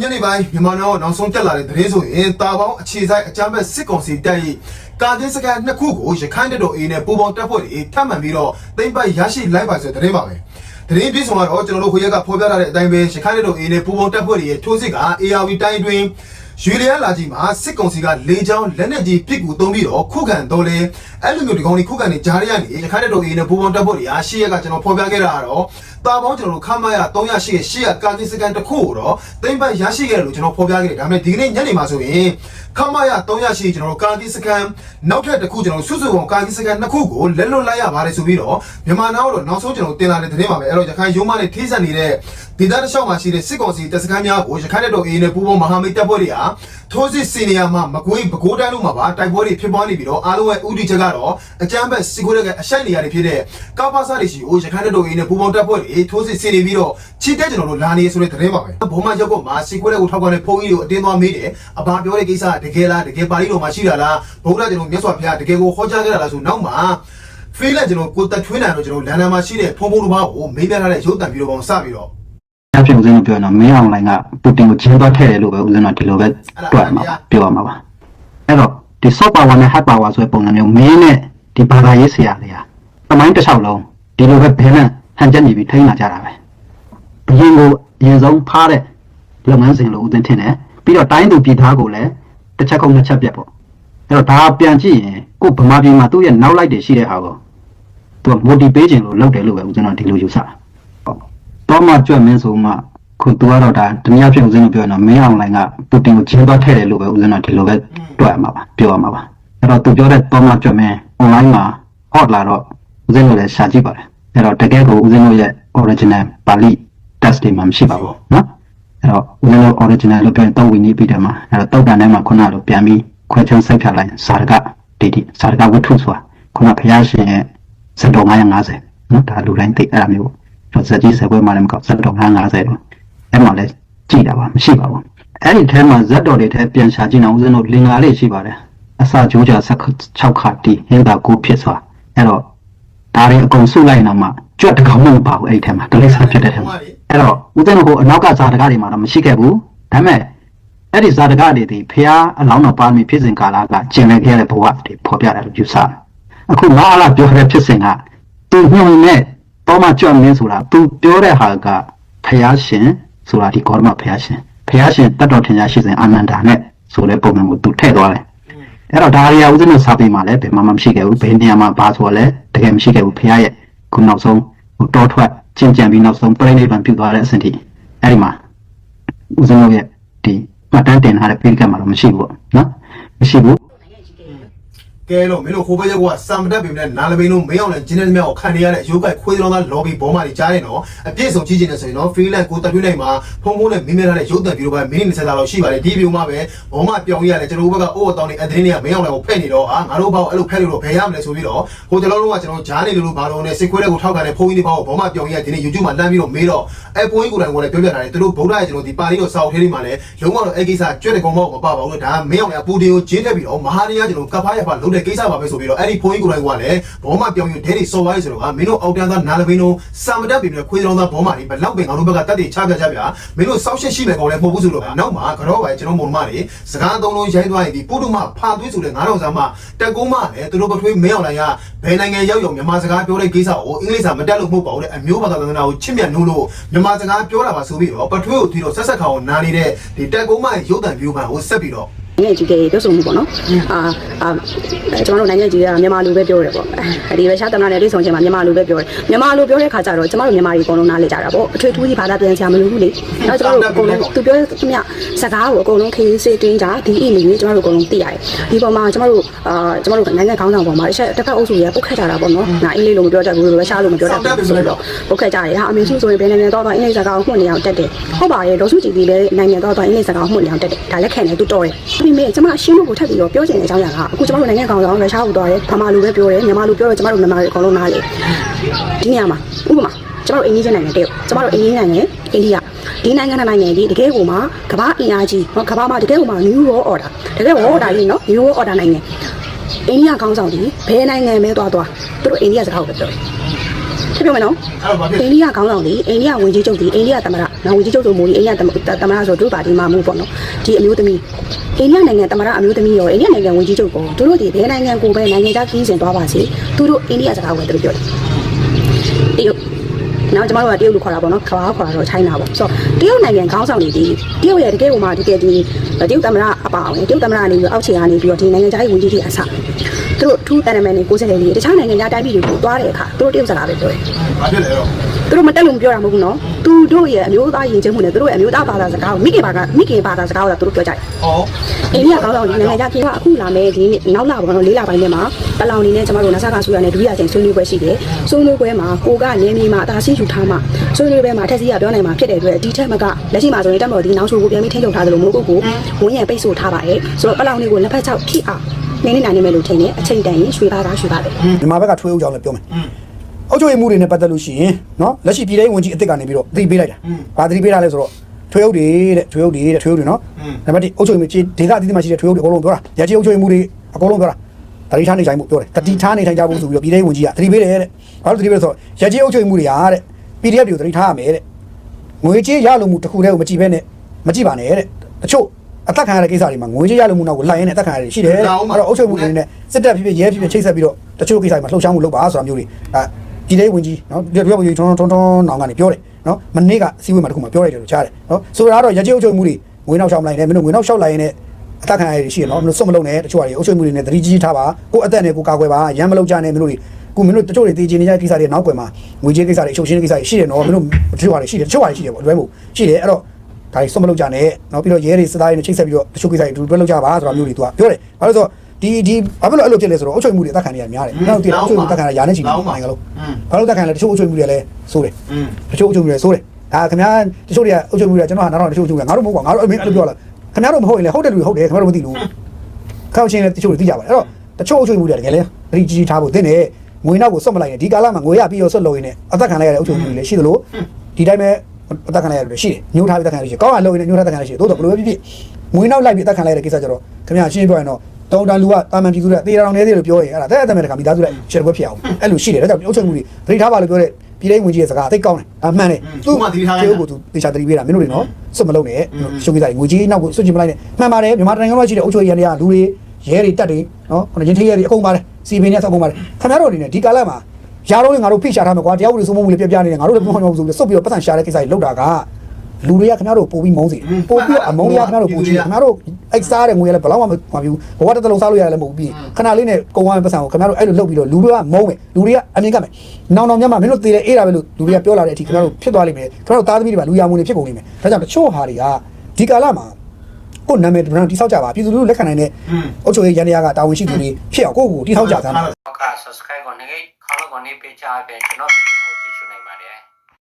ညနေပိုင်းမြန်မာနိုင်ငံနောက်ဆုံးတက်လာတဲ့သတင်းဆိုရင်တာပေါင်းအခြေဆိုင်အကြမ်းဖက်စစ်ကောင်စီတပ်၏ကာကင်းစကန်နှစ်ခုကိုရခိုင်တပ်တော်အေးနဲ့ပူးပေါင်းတပ်ဖွဲ့တွေထပ်မံပြီးတော့သိမ်းပိုက်ရရှိလိုက်ပါဆိုတဲ့သတင်းပါပဲသတင်းပြည့်စုံကတော့ကျွန်တော်တို့ခွေရက်ကဖော်ပြထားတဲ့အတိုင်းပဲရခိုင်တပ်တော်အေးနဲ့ပူးပေါင်းတပ်ဖွဲ့တွေရဲ့ထိုးစစ်က ARV တိုင်းအတွင်း ရွေလျားလာကြီးမှာစစ်ကောင်စီကလေကြောင်းလက်နက်ကြီးပစ်ကူသုံးပြီးတော့ခုခံတော်လဲအဲ့လိုမျိုးဒီကောင်တွေခုခံနေကြားရရနေရခိုင်တပ်တော်အေးနဲ့ပူးပေါင်းတပ်ဖွဲ့တွေအားရှိရက်ကကျွန်တော်ဖော်ပြခဲ့တာကတော့တာပေါင်းကျွန်တော်တို့ခမရ300ရှိရှိရကာကင်းစကန်တစ်ခုကိုတော့သိမ်းပိုက်ရရှိခဲ့တယ်လို့ကျွန်တော်ဖော်ပြခဲ့တယ်ဒါပေမဲ့ဒီကနေ့ညနေမှာဆိုရင်ခမရ300ရှိကျွန်တော်တို့ကာကင်းစကန်နောက်ထပ်တစ်ခုကျွန်တော်စုစုပေါင်းကာကင်းစကန်နှစ်ခုကိုလက်လွတ်လိုက်ရပါတယ်ဆိုပြီးတော့မြန်မာနောက်တော့နောက်ဆုံးကျွန်တော်တင်လာတဲ့သတင်းပါပဲအဲ့တော့ရခိုင်ရုံးမနဲ့ထိစပ်နေတဲ့ ဒေသတစ်လျှောက်မှာရှိတဲ့စစ်ကောင်စီတပ်စခန်းများကိုရခိုင်တပ်တော်အေးနဲ့ပူးပေါင်းမဟာမိတ်တပ်ဖွဲ့တွေဟာထိုးစစ်စီနီယာမှာမကွေးပဲခူးတိုင်းတို့မှာပါတိုက်ပွဲတွေဖြစ်ပွားနေပြီးတော့အားလုံးရဲ့ဥတီချက်ကတော့အကြမ်းဖက်စစ်ကိုတဲ့အရှိုက်နေရာတွေဖြစ်တဲ့ကာပါစာတွေရှိကိုရခိုင်တပ်တော်အေးနဲ့ပူးပေါင်းတပ်ဖွဲ့တွေထိုးစစ်စီနေပြီးတော့ချစ်တဲ့ကျွန်တော်တို့လာနေဆိုတဲ့သတင်းပါပဲဘုံမရောက်တော့မှာစစ်ကိုတဲ့ကိုထောက်ခံတဲ့ဖုန်းကြီးကိုအတင်းသွားမေးတယ်အဘာပြောတဲ့ကိစ္စတကယ်လားတကယ်ပါဠိတော်မှာရှိတာလားဘုရားကျွန်တော်မြတ်စွာဘုရားတကယ်ကိုဟောကြားခဲ့တာလားဆိုနောက်မှာဖေးလက်ကျွန်တော်ကိုတက်ထွေးနိုင်တော့ကျွန်တော်လန်ဒန်မှာရှိတဲ့ဖုန်းဖုန်းတစ်ပါးကိုမေးပြထားတဲ့ရုပ်တံပြီးတော့ပေါင်းစပြီးတော့ အဖြစ်ဦးဇင်းတို့ပြောရင်တော့မင်းအောင်လိုင်းကပူတင်ကိုချင်းသွားထည့်တယ်လို့ပဲဦးဇင်းတို့ဒီလိုပဲတွေ့ရမှာပါပြောရမှာပါအဲ့တော့ဒီ soft power နဲ့ hard power ဆိုတဲ့ပုံစံမျိုးမင်းနဲ့ဒီဘာသာရေးဆရာတွေကသမိုင်းတစ်လျှောက်လုံးဒီလိုပဲဘယ်နဲ့ဟန်ချက်နေပြီးထိန်းလာကြတာပဲဘရင်ကိုအရင်ဆုံးဖားတဲ့လုပ်ငန်းစဉ်လို့ဦးဇင်းထင်တယ်ပြီးတော့တိုင်းသူပြည်သားကိုလည်းတစ်ချက်ကုန်တစ်ချက်ပြတ်ပေါ့အဲ့တော့ဒါပြန်ကြည့်ရင်ကိုဗမာပြည်မှာသူ့ရဲ့နောက်လိုက်တွေရှိတဲ့ဟာကိုသူက motivate ခြင်းလို့လုပ်တယ်လို့ပဲဦးဇင်းတို့ဒီလိုယူဆတာ တော့မှကြွက်မင်းဆိုမှခုသူကတော့ဒါတနည်းအားဖြင့်ဦးဇင်းတို့ပြောရင်တော့မင်းအောင်လိုင်းကပူတင်ကိုချင်းသွားထည့်တယ်လို့ပဲဦးဇင်းတို့ဒီလိုပဲတွေ့ရမှာပါပြောရမှာပါအဲ့တော့သူပြောတဲ့တော့မှကြွက်မင်း online မှာ hot လာတော့ဦးဇင်းတို့လည်းရှာကြည့်ပါတယ်အဲ့တော့တကယ်ကိုဦးဇင်းတို့ရဲ့ original ပါဠိ test တွေမှာမရှိပါဘူးနော်အဲ့တော့ဦးဇင်းတို့ original လို့ပြောရင်တော့ဝီနီးပြီးတယ်မှာအဲ့တော့တောက်တန်ထဲမှာခုနလိုပြန်ပြီးခွဲချုံစိတ်ဖြတ်လိုက်ဇာတကဒိဋ္ဌိဇာတကဝိထုဆိုတာခုနဘုရားရှင်ရဲ့စတော်950နော်ဒါလူတိုင်းသိအဲ့ဒါမျိုးပေါ့တော့ ဇက်ကြီးဇက်ပွဲမှာလည်းမကောက်ဇက်တော်950တော့အဲ့မှာလည်းကြည်တာပါမရှိပါဘူးအဲ့ဒီထဲမှာဇက်တော်တွေထဲပြန်ရှာကြည့်အောင်ဦးဇင်းတို့လင်္ကာလေးရှိပါတယ်အစာကြိုးကြ6ခါတီဟင်းသာကိုဖြစ်စွာအဲ့တော့ဒါတွေအကုန်စုလိုက်နောက်မှကြွက်တကောင်မဟုတ်ပါဘူးအဲ့ဒီထဲမှာတလိဆာဖြစ်တဲ့ထဲမှာအဲ့တော့ဦးဇင်းတို့ကိုအနောက်ကဇာတကတွေမှာတော့မရှိခဲ့ဘူးဒါပေမဲ့အဲ့ဒီဇာတကတွေဒီဖះအလောင်းတော်ပါမီဖြစ်စဉ်ကာလကကျင်လည်ခဲ့တဲ့ဘဝတွေဖော်ပြတယ်လို့ယူဆတယ်အခုငါအလားပြောတဲ့ဖြစ်စဉ်ကသူညွှန်နဲ့ တော့မှကြွမင်းဆိုတာ तू ပြောတဲ့ဟာကဖျားရှင်ဆိုတာဒီကောရမဖျားရှင်ဖျားရှင်တတ်တော်ထင်ရှားရှိစဉ်အာနန္ဒာနဲ့ဆိုတဲ့ပုံစံကို तू ထည့်သွားတယ်အဲ့တော့ဒါရီယာဦးဇင်းတို့စာပေမှာလည်းဘယ်မှာမှမရှိခဲ့ဘူးဘယ်နေရာမှာဘာဆိုလဲတကယ်မရှိခဲ့ဘူးဖျားရဲ့ခုနောက်ဆုံးဟိုတောထွက်ကျင့်ကြံပြီးနောက်ဆုံးပြိဋိဘံပြုသွားတဲ့အဆင့်ထိအဲ့ဒီမှာဦးဇင်းတို့ရဲ့ဒီမှတ်တမ်းတင်ထားတဲ့ပိဋကတ်မှာတော့မရှိဘူးပေါ့နော်မရှိဘူး ကဲတော့မင်းတို့ဟိုဘက်ရက်ကအစံမတက်ပေမဲ့နာလပိန်တို့မင်းအောင်နဲ့ဂျင်းနဲ့မြောက်ကိုခံနေရတဲ့ရုပ်ကိုက်ခွေးတော်သား lobby ဘောမှာတွေကြားရင်တော့အပြည့်စုံကြည့်ချင်တယ်ဆိုရင်တော့ freelance ကိုတက်ထွေးနိုင်မှာဖုန်းဖုန်းနဲ့မင်းမြထားတဲ့ရုပ်တံဗီဒီယိုပဲမိနစ်20လောက်ရှိပါတယ်ဒီဗီဒီယိုမှာပဲဘောမှာပြောင်းရရတယ်ကျွန်တော်တို့ဘက်ကအိုးအတောင်းနေအသတင်းတွေကမင်းအောင်လည်းကိုဖက်နေတော့အာငါတို့ဘောက်အဲ့လိုဖက်လို့တော့ဘယ်ရမလဲဆိုပြီးတော့ဟိုကျွန်တော်တို့ကကျွန်တော်ဂျားနေလို့ဘာလို့လဲစစ်ခွေးတွေကိုထောက်ခံတဲ့ဖုန်းကြီးတွေဘောက်ဘောမှာပြောင်းရဒီနေ့ YouTube မှာလမ်းပြီးတော့မေးတော့အဲ့ဖုန်းကြီးကိုယ်တိုင်ကိုလည်းပြောပြထားတယ်သူတို့ဗုဒ္ဓရဲ့ကျွန်တော်ဒီပါဠိတော်စာအုပ်ထဲတွေမှာလည်းလုံးဝတော့အဲ့ကိစ္စကြွတဲ့ကောင်မောက်မပါပါဘူးဒါမင်းအောင်လည်းပူတင်ကိုဂျင်းတက်ပြီးတော့မဟာရီယာကျွန်တော်ကဖားရဖာလုံးတဲ့ကိစ္စပါပဲဆိုပြီးတော့အဲ့ဒီဖုန်းကြီးကိုယ်တိုင်ကလည်းဘောမှာပြောင်းရဒဲတွေစော်သွားရဆိုတော့မင်းတို့အောက်တန်းသားနာလပိန်တို့စာမတက်ပြီနဲ့ခွေးတော်သားဘောမှာဒီဘလောက်ပင်ငါတို့ဘက်ကတက်တွေချပြကြပြမင်းတို့စောက်ရှက်ရှိမယ်ကောင်လည်းမဟုတ်ဘူးဆိုတော့နောက်မှာကတော့ပဲကျွန်တော်မုံမတွေစကားသုံးလုံးရိုင်းသွားရင်ဒီပုတုမဖာသွေးဆိုတဲ့9000စာမှတက်ကုန်းမလည်းသူတို့ပထွေးမင်းအောင်လိုင်းကဘယ်နိုင်ငံရောက်ရောက်မြန်မာစကားပြောတဲ့ကိစ္စကိုအင်္ဂလိပ်စာမတက်လို့မဟုတ်ပါဘူးတဲ့အမျိုးဘာသာသံဃာကိုချစ်မြတ်နိုးလို့မြန်မာစကားပြောတာပါဆိုပြီးတော့ပထွေးကိုပြီးတော့ဆက်ဆက်ခေါင်နာနေတဲ့ဒီတက်ကုန်းမရဲ့ရုပ်တံဗီဒီယိုမှကိုဆက်ပြီးတော့ နိုင်ငံကြီးကပြောဆိုမှုပေါ့နော်အာအာကျွန်တော်တို့နိုင်ငံကြီးကမြန်မာလူပဲပြောတယ်ပေါ့အဲဒီပဲရှားသမနာနဲ့လေးဆောင်ချင်းမှာမြန်မာလူပဲပြောတယ်မြန်မာလူပြောတဲ့ခါကျတော့ကျွန်တော်တို့မြန်မာတွေအကုန်လုံးနားလေကြတာပေါ့အထွေထူးကြီးဘာသာပြန်ချင်မလို့ဘူးလေနောက်ကျွန်တော်တို့အကုန်လုံးသူပြောသမျှစကားကိုအကုန်လုံးခေးစေးတင်းကြဒီအိနေကြီးကျွန်တော်တို့အကုန်လုံးသိရတယ်ဒီပေါ်မှာကျွန်တော်တို့အာကျွန်တော်တို့နိုင်ငံခေါင်းဆောင်ပေါ်မှာတစ်ချက်တစ်ခါအုပ်စုရပုတ်ခတ်ကြတာပေါ့နော်ငါအင်းလေးလို့မပြောတတ်ဘူးလို့ရှားလို့မပြောတတ်ဘူးဆိုတော့ပုတ်ခတ်ကြတယ်ဟာအမေစုဆိုရင်ဘယ်နိုင်ငံတော့တော့အင်းလေးစကားကိုမှတ်နေအောင်တက်တယ်ဟုတ်ပါရဲ့ဒေါ်စုကြည်ဒီလည်းနိုင်ငံတော့တော့အင်းလေးစကားကိုမှတ်နေအောင်တက်တယ်ဒါလက်ခံတယ်သူတော်တယ်ဒီမေကျွန်မရှင်းလို့ကိုထပ်ပြီးတော့ပြောချင်တဲ့အကြောင်းအရာကအခုကျွန်တော်တို့နိုင်ငံကောင်ဆောင်ရုရှားကိုသွားတယ်ဗမာလူပဲပြောတယ်မြန်မာလူပြောတော့ကျွန်တော်တို့မြန်မာတွေအကုန်လုံးနားလေဒီနေရာမှာဥပမာကျွန်တော်တို့အိန္ဒိယနိုင်ငံတဲ့ကျွန်တော်တို့အိန္ဒိယနိုင်ငံအိန္ဒိယဒီနိုင်ငံနိုင်ငံကြီးတကယ်ကိုမှကမ္ဘာအင်အားကြီးနော်ကမ္ဘာမှာတကယ်ကိုမှ new world order တကယ် world order ကြီးနော် new world order နိုင်ငံအိန္ဒိယခေါင်းဆောင်ဒီဘယ်နိုင်ငံပဲသွားသွားသူတို့အိန္ဒိယစကားကိုပဲပြောတယ် ထပြောမယ်နော်အဲ့တော့ဘာဖြစ်အိန္ဒိယခေါင်းဆောင်တွေအိန္ဒိယဝင်ကြီးချုပ်တွေအိန္ဒိယသမ္မတနော်ဝင်ကြီးချုပ်ဆိုမို့ဒီအိန္ဒိယသမ္မသမ္မတဆိုတို့ပါတီမှာမို့ပေါ့နော်ဒီအမျိုးသမီးအိန္ဒိယနိုင်ငံသမ္မတအမျိုးသမီးရောအိန္ဒိယနိုင်ငံဝင်ကြီးချုပ်ကိုတို့တို့ဒီဘယ်နိုင်ငံကိုပဲနိုင်ငံခြားခီးစဉ်သွားပါစေသူတို့အိန္ဒိယစကားကိုပဲသူတို့ပြောတယ်တရုတ်နောက်ကျမတို့ကတရုတ်လို့ခေါ်တာပေါ့နော်ခါခေါ်တာတော့ချိုင်းတာပေါ့ဆိုတော့တရုတ်နိုင်ငံခေါင်းဆောင်တွေဒီတရုတ်ရဲ့တကယ်ကိုမှတကယ်ဒီတရုတ်သမ္မတအပါအောင်တရုတ်သမ္မတကနေပြီးအောက်ခြေကနေပြီးတော့ဒီနိုင်ငံခြားရေးဝန်ကြီးတွေအဆ သူတို့ထူးတန်တမန်တွေကိုယ်စားလှယ်တွေတခြားနိုင်ငံခြားတိုင်းပြည်တွေကိုသွားတဲ့အခါသူတို့တရုတ်စကားပဲပြောတယ်ဘာဖြစ်လဲတော့သူတို့မတက်လို့မပြောတာမဟုတ်ဘူးနော်သူတို့ရဲ့အမျိုးသားယဉ်ကျေးမှုနဲ့သူတို့ရဲ့အမျိုးသားဘာသာစကားကိုမိခင်ဘာသာမိခင်ဘာသာစကားကိုသာသူတို့ပြောကြတယ်ဟောအိန္ဒိယကောင်းဆောင်ဒီနိုင်ငံခြားပြည်ကအခုလာမယ်ဒီနေ့နောက်လာပေါ့နော်လေးလာပိုင်းထဲမှာတလောင်နေနဲ့ကျမတို့နာဆာကဆူရနဲ့ဒုတိယချိန်ဆွေးနွေးပွဲရှိတယ်ဆွေးနွေးပွဲမှာကိုကနေမြေမှာအသာရှိယူထားမှဆွေးနွေးပွဲမှာထက်စီကပြောနိုင်မှာဖြစ်တဲ့အတွက်ဒီထက်မကလက်ရှိမှာဆိုရင်တက်မော်ဒီနောက်ချိုးကိုပြန်ပြီးထိန်းချုပ်ထားသလိုမျိုးကိုကိုဝင်းရံပိတ်ဆို့ထားပါတယ်ဆိုတော့ပလောင်တွေကိုလက်ဖက်ချောက်ခိအောင် နင်းနေနိုင်နေမယ်လို့ထင်တယ်အချိန်တန်ရင်ရွှေပါကရွှေပါပဲမြန်မာဘက်ကထွေးဦးကြောင့်လည်းပြောမယ်အုပ်ချုပ်ရေးမှုတွေနဲ့ပတ်သက်လို့ရှိရင်နော်လက်ရှိပြည်တိုင်းဝန်ကြီးအစ်စ်ကနေပြီးတော့သတိပေးလိုက်တာဘာသတိပေးတာလဲဆိုတော့ထွေးအုပ်တွေတဲ့ထွေးအုပ်တွေတဲ့ထွေးအုပ်တွေနော်နံပါတ်1အုပ်ချုပ်ရေးမှုဒေသအသီးသီးမှာရှိတဲ့ထွေးအုပ်တွေအကုန်လုံးပြောတာရကြီးအုပ်ချုပ်ရေးမှုတွေအကုန်လုံးပြောတာတတိထားနေထိုင်မှုပြောတယ်တတိထားနေထိုင်ကြဖို့ဆိုပြီးတော့ပြည်တိုင်းဝန်ကြီးကသတိပေးတယ်တဲ့ဘာလို့သတိပေးလဲဆိုတော့ရကြီးအုပ်ချုပ်ရေးမှုတွေဟာတဲ့ PDF တွေကိုသတိထားရမယ်တဲ့ငွေကြေးရလိုမှုတစ်ခုတည်းကိုမကြည့်ဘဲနဲ့မကြည့်ပါနဲ့တဲ့တချို့ အသက်ခံရတဲ့ကိစ္စတွေမှာငွေကြေးရလို့မှုနောက်ကိုလိုက်ရင်းနဲ့အသက်ခံရတယ်ရှိတယ်တဲ့အဲ့တော့အုပ်ချုပ်မှုတွေနဲ့စစ်တပ်ဖြစ်ဖြစ်ရဲဖြစ်ဖြစ်ချိတ်ဆက်ပြီးတော့တချို့ကိစ္စတွေမှာလှုပ်ရှားမှုလုပ်ပါဆိုတာမျိုးတွေအဲပြည်ထောင်ဝင်ကြီးနော်ပြောပြောပြောထွန်းထွန်းထွန်းနောင်ကနေပြောတယ်နော်မနေ့ကအစည်းအဝေးမှာတခုမှပြောလိုက်တယ်လို့ကြားတယ်နော်ဆိုတော့ရကြီးအုပ်ချုပ်မှုတွေငွေနောက်ရှောက်မလိုက်နဲ့မင်းတို့ငွေနောက်ရှောက်လိုက်ရင်လည်းအသက်ခံရရရှိရနော်မင်းတို့စွတ်မလုံးနဲ့တချို့ဟာတွေအုပ်ချုပ်မှုတွေနဲ့သတိကြီးထားပါကိုယ့်အသက်နဲ့ကိုယ်ကာကွယ်ပါရမ်းမလုပ်ကြနဲ့မင်းတို့တွေကိုမင်းတို့တချို့တွေတည်ကြည်နေကြတဲ့ကိစ္စတွေနောက်ွယ်မှာငွေကြေးကိစ္စတွေအချုပ်ရှင်းတဲ့ကိစ္စတွေရှိတယ်နော်မင်းတို့တချို့ဟာတွေရှိတယ်တချို့ဟာတွေရှိတယ်ပေါ့လွဲမှုရှိတယ်အဲ့တော့ ဒါကြီးစွန့်မလုပ်ကြနဲ့နော်ပြီးတော့ရဲတွေစစ်သားတွေနဲ့ချိတ်ဆက်ပြီးတော့တချို့ကိစ္စတွေအတူတွဲလုပ်ကြပါဆိုတာမျိုးတွေသူကပြောတယ်ဘာလို့ဆိုတော့ဒီဒီဘာဖြစ်လို့အဲ့လိုဖြစ်လဲဆိုတော့အုပ်ချုပ်မှုတွေအသက်ခံနေရများတယ်နောက်တည်းအုပ်ချုပ်မှုတက်ခံရရာနဲ့ချီနိုင်ငံလုံးဘာလို့တက်ခံလဲတချို့အုပ်ချုပ်မှုတွေလည်းစိုးတယ်တချို့အုပ်ချုပ်မှုတွေစိုးတယ်ဒါခင်ဗျားတချို့တွေကအုပ်ချုပ်မှုတွေကျွန်တော်ကနားတော့တချို့အုပ်ချုပ်မှုကငါတို့မဟုတ်ပါငါတို့အမင်းအဲ့လိုပြောလာခင်ဗျားတို့မဟုတ်ရင်လည်းဟုတ်တယ်လူဟုတ်တယ်ခင်ဗျားတို့မသိလို့ခောက်ချင်းလည်းတချို့တွေသိကြပါတယ်အဲ့တော့တချို့အုပ်ချုပ်မှုတွေတကယ်လဲသတိကြီးကြီးထားဖို့သင့်တယ်ငွေနောက်ကိုစွတ်မလိုက်နဲ့ဒီကာလမှာငွေရပြီးတော့စွတ်လို့ရင်းနဲ့အသက်ခံလိုက်ရတဲ့အုပ်ချုပ်မှုတွေလည်းရှိသလိုဒီတိုင်းပဲ အသက်ခံလိုက်ရတယ်ရှိတယ်ညှိုးထားပြီးအသက်ခံရရှိတယ်ကောင်းအောင်လုပ်ရင်ညှိုးထားအသက်ခံရရှိတယ်သို့တော့ဘယ်လိုပဲဖြစ်ဖြစ်ငွေနောက်လိုက်ပြီးအသက်ခံလိုက်ရတဲ့ကိစ္စကြတော့ခင်ဗျားရှင်းပြောရင်တော့တောင်းတန်လူကတာမန်ပြည်သူတွေတေးတောင်နေသေးလို့ပြောရင်အဲ့ဒါတဲ့အသက်မဲ့တကမိသားစုလိုက်ရှယ်ကွက်ဖြစ်အောင်အဲ့လိုရှိတယ်ဒါကြောင့်အုပ်ချုပ်မှုတွေသတိထားပါလို့ပြောတဲ့ပြည်ထောင်ဝင်ကြီးရဲ့စကားသိကောင်းတယ်အမှန်တယ်ကျေကိုသူတေချာသတိပေးတာမင်းတို့တွေနော်စွတ်မလုံးနဲ့ရှုပ်ကိစ္စတွေငွေကြီးနောက်ကိုစွတ်ချင်မလိုက်နဲ့မှန်ပါတယ်မြန်မာနိုင်ငံမှာရှိတဲ့အုပ်ချုပ်ရေးရန်တွေကလူတွေရဲတွေတက်တွေနော်ခုနချင်းထေးရဲတွေအကုန်ပါတယ်စီပင်နဲ့ဆောက်ကုန်ပါတယ်ခင်ဗျားတို့အနေနဲ့ဒီကာလမှာ ယာတော့ငါတို့ဖိရှာထားမယ်ကွာတရားဥပဒေစိုးမိုးမှုလေးပြပြနေတယ်ငါတို့လည်းပြောင်းပြောင်းဆိုပြီးစွတ်ပြီးတော့ပတ်စံရှာတဲ့ကိစ္စတွေလောက်တာကလူတွေကခင်ဗျားတို့ပို့ပြီးမုန်းစီပို့ပြီးတော့အမုန်းရခင်ဗျားတို့ပို့ကြည့်ခင်ဗျားတို့အိုက်စားတဲ့ငွေလည်းဘယ်တော့မှမမှာဘူးဘဝတစ်လုံးစားလို့ရတယ်လည်းမဟုတ်ဘူးပြီးခဏလေးနဲ့ကုံဝမ်းပတ်စံကိုခင်ဗျားတို့အဲ့လိုလုပ်ပြီးတော့လူတွေကမုန်းမယ်လူတွေကအမြင်ကမယ်နောင်နောင်ညမှာမင်းတို့သေးတယ်အေးတာပဲလို့လူတွေကပြောလာတဲ့အထိခင်ဗျားတို့ဖြစ်သွားလိမ့်မယ်ခင်ဗျားတို့သားသမီးတွေပါလူရမှုတွေဖြစ်ကုန်လိမ့်မယ်ဒါကြောင့်တချို့ဟာတွေကဒီကာလမှာကိုယ်နာမည်ဘယ်တော့တိဆောက်ကြပါပြည်သူလူထုလက်ခံနိုင်တဲ့อืมအုပ်ချုပ်ရေးရန်တရားကတာဝန်ရှိသူတွေဖြစ်အောင်ကိုယ့်ကိုယ်တိဆောက်ကြသမ်းပါတော့က subscribe ကိုနေ ခေါင်းကိုနေပေးချပေးကျွန်တော်ဗီဒီယို